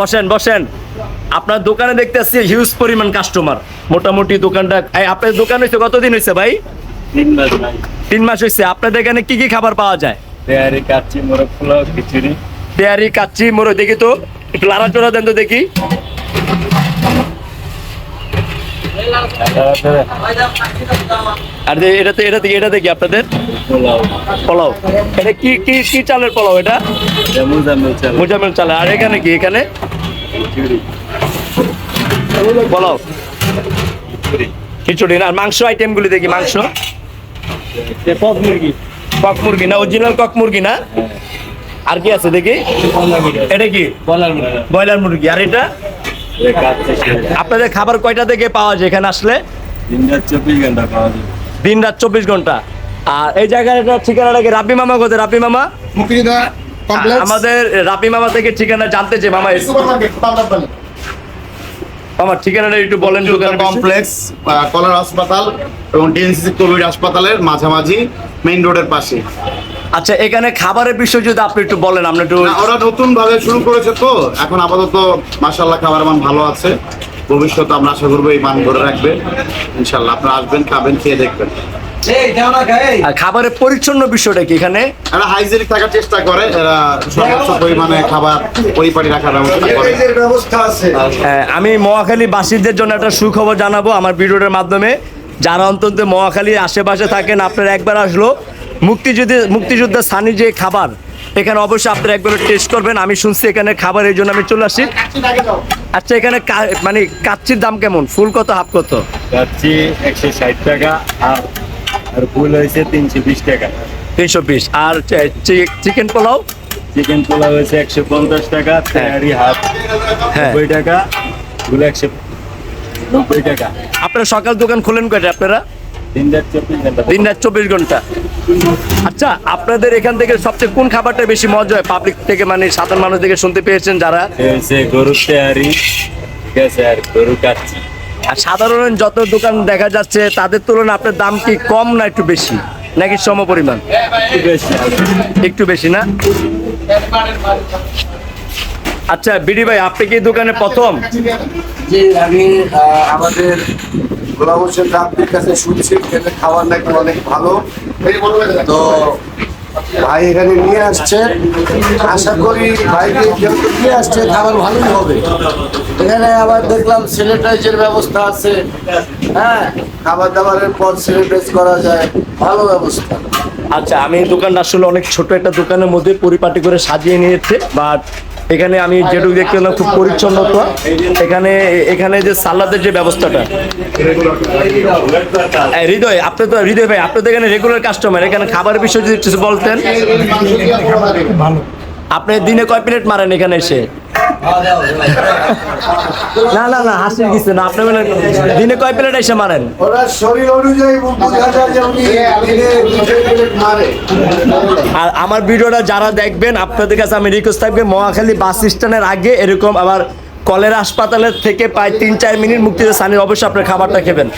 বসেন বসেন। আপনার দোকানে দেখতে আসছি হিউজ পরিমাণ কাস্টমার মোটামুটি দোকানটা আপনার দোকান হয়েছে কতদিন হয়েছে ভাই? তিন মাস তিন মাস হয়েছে আপনাদের এখানে কি কি খাবার পাওয়া যায়? তেয়ারি কাচ্চি মোরগ পোলাও খিচুড়ি। পেয়ারি কাচ্চি মোরো দেখি তো। একটু লাড়া চড়া দেন তো দেখি। আর এটাতে এটা থেকে এটা দেখি আপনাদের? পোলাও। এটা কি কি কি চালের পোলাও এটা? যেমন চাল। আর এখানে কি এখানে? পোলাও। খিচুড়ি। আর মাংস আইটেমগুলি দেখি মাংস। পক মুরগি। কক মুরগি না অরিজিনাল কক মুরগি না? আর কি আছে দেখি? এটা কি? ব্রয়লার মুরগি। আর এটা? আপনাদের খাবার কয়টা থেকে পাওয়া যায় এখানে আসলে? দিন রাত চব্বিশ ঘণ্টা। আর এই জায়গার একটা ঠিকানাটা কি রাব্বি মামা কোথায়? রাব্বি মামা? আমাদের রাব্বি মামা থেকে ঠিকানা জানতে চাই মামা আমার ঠিকানাটা একটু বলেন দোকানের কমপ্লেক্স কলার হাসপাতাল এবং টিএনসিসি কোভিড হাসপাতালের মাঝামাঝি মেইন রোডের পাশে। আচ্ছা এখানে খাবারের বিষয় যদি আপনি একটু বলেন আমরা একটু ওরা নতুন ভাবে শুরু করেছে তো। এখন আপাতত মাশাল্লাহ খাবার মান ভালো আছে। ভবিষ্যতে আমরা আশা করব এই মান ধরে রাখবে। ইনশাল্লাহ আপনারা আসবেন খাবেন খেয়ে দেখবেন। আর খাবারের পরিচ্ছন্ন বিষয়টা কি এখানে? এরা হাইজেনিক থাকার চেষ্টা করে এরা সর্বোচ্চ পরিমাণে খাবার পরিপাটি রাখার ব্যবস্থা করে। ব্যবস্থা আছে। হ্যাঁ, আমি মহাখালী বাসীদের জন্য একটা সুখবর জানাব আমার ভিডিওটার মাধ্যমে। যারা অন্তত মহাখালীর আশেপাশে থাকেন আপনারা একবার আসলো মুক্তিযুদ্ধে মুক্তিযোদ্ধা সানি যে খাবার এখানে অবশ্যই আপনারা একবার টেস্ট করবেন। আমি শুনছি এখানে খাবার এই জন্য আমি চলে আসি। আচ্ছা এখানে মানে কাচ্চির দাম কেমন? ফুল কত হাফ কত? কাচ্চি একশো ষাট টাকা আর আর ফুল হয়েছে তিনশো বিশ টাকা। তিনশো বিশ। আর চিকেন পোলাও? চিকেন পোলাও হয়েছে একশো পঞ্চাশ টাকা তেয়ারি হাফ হ্যাঁ। নব্বই টাকা ফুল একশো নব্বই টাকা। আপনারা সকাল দোকান খোলেন কয়টা আপনারা? দিন রাত চব্বিশ ঘণ্টা। দিন রাত চব্বিশ ঘণ্টা। আচ্ছা আপনাদের এখান থেকে সবচেয়ে কোন খাবারটা বেশি মজা হয়? পাবলিক থেকে মানে সাধারণ মানুষ থেকে শুনতে পেয়েছেন যারা? গরুর তেয়ারি ঠিক আছে আর গরু কাচ্চি। আর সাধারণ যত দোকান দেখা যাচ্ছে তাদের তুলনায় আপনার দাম কি কম না একটু বেশি? নাকি সম পরিমাণ? একটু বেশি। না? আচ্ছা বিডি ভাই আপনি কি এই দোকানে প্রথম? যে আমি আমাদের গোলাম হোসেন রাব্বির কাছে শুনছি এখানে খাবার নাকি অনেক ভালো। তো ভাই এখানে নিয়ে আসছে। আশা করি ভাইকে নিয়ে আসছে, খাবার ভালোই হবে। এখানে আবার দেখলাম স্যানিটাইজের ব্যবস্থা আছে। হ্যাঁ খাবার দাবারের পর স্যানিটাইজ করা যায়। ভালো ব্যবস্থা। আচ্ছা আমি দোকানটা আসলে অনেক ছোট একটা দোকানের মধ্যে পরিপাটি করে সাজিয়ে নিয়েছে বাট এখানে আমি যেটুকু দেখতে পেলাম খুব পরিচ্ছন্নতা এখানে এখানে যে সালাদের যে ব্যবস্থাটা। হৃদয় আপনি তো হৃদয় ভাই আপনি তো এখানে রেগুলার কাস্টমার এখানে খাবার বিষয়ে যদি কিছু বলতেন। আপনি দিনে কয় প্লেট মারেন এখানে এসে? না না না হাসির কিছু না আপনি মানে দিনে কয় প্লেট এসে মারেন? ওরা শরীর অনুযায়ী বোঝা যায় যে উনি দিনে প্লেট মারে। আর আমার ভিডিওটা যারা দেখবেন আপনাদের কাছে আমি রিকোয়েস্ট থাকবে মহাখালী বাস স্ট্যান্ডের আগে এরকম আবার কলেরা হাসপাতালের থেকে প্রায় তিন চার মিনিট মুক্তিতে সানির অবশ্যই আপনার খাবারটা খেবেন।